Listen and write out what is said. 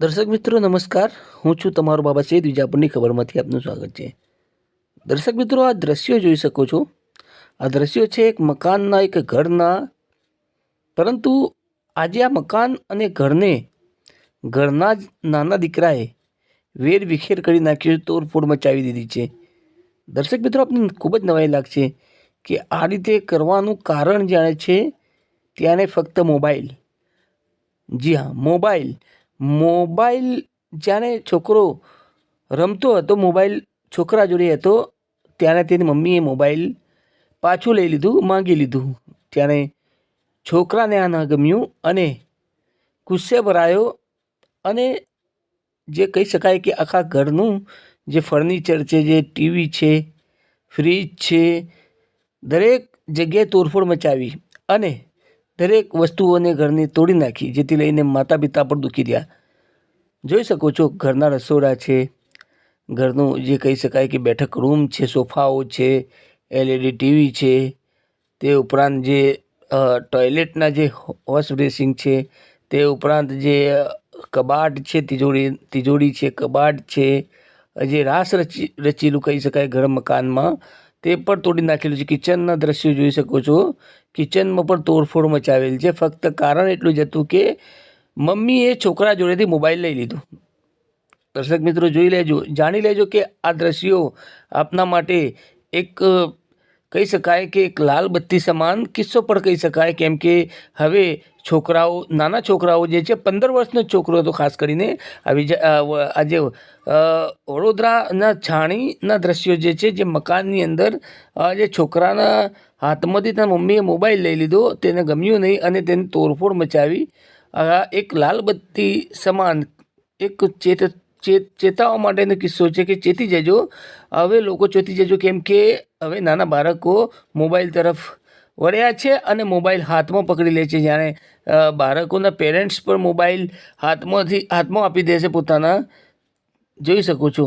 દર્શક મિત્રો, નમસ્કાર. હું છું તમારો બાબા સૈદ વિજાપુરની ખબરમાંથી આપનું સ્વાગત છે. દર્શક મિત્રો, આ દ્રશ્યો જોઈ શકો છો. આ દ્રશ્યો છે એક મકાનના, એક ઘરના. પરંતુ આજે આ મકાન અને ઘરને, ઘરના જ નાના દીકરાએ વેર વિખેર કરી નાખ્યો તોડફોડ મચાવી દીધી છે. દર્શક મિત્રો, આપને ખૂબ જ નવાઈ લાગશે કે આ રીતે કરવાનું કારણ જાણે છે. ત્યારે ફક્ત મોબાઈલ. જી હા, મોબાઈલ. મોબાઈલ જ્યારે છોકરો રમતો હતો, મોબાઈલ છોકરા જોડે હતો, ત્યારે તેની મમ્મીએ મોબાઈલ પાછું લઈ લીધું, માંગી લીધું. ત્યારે છોકરાને આ ન ગમ્યું અને ગુસ્સે ભરાયો અને જે કહી શકાય કે આખા ઘરનું જે ફર્નિચર છે, જે ટીવી છે, ફ્રીજ છે, દરેક જગ્યાએ તોડફોડ મચાવી અને દરેક વસ્તુઓને ઘરની તોડી નાખી, જેથી લઈને માતા પિતા પણ દુખી રહ્યા જોઈ શકો છો, ઘરના રસોડા છે. ઘરનું જે કહી શકાય કે બેઠક રૂમ છે, સોફાઓ છે, એલઈડી ટીવી છે. તે ઉપરાંત જે ટોયલેટના જે વોશ બ્રેસિંગ છે, તે ઉપરાંત જે કબાટ છે, તિજોરી તિજોરી છે, કબાટ છે. જે રાસ રચી, રચેલું કહી શકાય ઘર મકાનમાં. તે પણ તોડી નાખેલું છે. કિચનના દ્રશ્યો જોઈ શકો છો. કિચનમાં પણ તોડફોડ મચાવેલ છે. ફક્ત કારણ એટલું જ હતું કે મમ્મીએ છોકરા જોડેથી મોબાઈલ લઈ લીધું. દર્શક મિત્રો, જોઈ લેજો. જાણી લેજો કે આ દ્રશ્યો આપના માટે એક કહી શકાય કે એક લાલ બત્તી સમાન કિસ્સો પણ કહી શકાય, કેમ કે હવે છોકરાઓ, નાના છોકરાઓ જે છે, પંદર વર્ષનો છોકરો હતો, ખાસ કરીને આવી આજે વડોદરાના છાણીના દ્રશ્યો જે છે, જે મકાનની અંદર જે છોકરાના હાથમાંથી તેના મમ્મીએ મોબાઈલ લઈ લીધો, તેને ગમ્યું નહીં અને તેને તોડફોડ મચાવી એક લાલ બત્તી સમાન, એક ચેત ચેત ચેતાવવા માટેનો કિસ્સો છે કે ચેતી જજો. હવે લોકો ચેતી જજો કેમ કે હવે નાના બાળકો મોબાઈલ તરફ વળ્યા છે અને મોબાઈલ હાથમાં પકડી લે છે. જ્યારે બાળકોના પેરેન્ટ્સ પણ મોબાઈલ હાથમાંથી, હાથમાં આપી દે છે પોતાના. જોઈ શકો છો.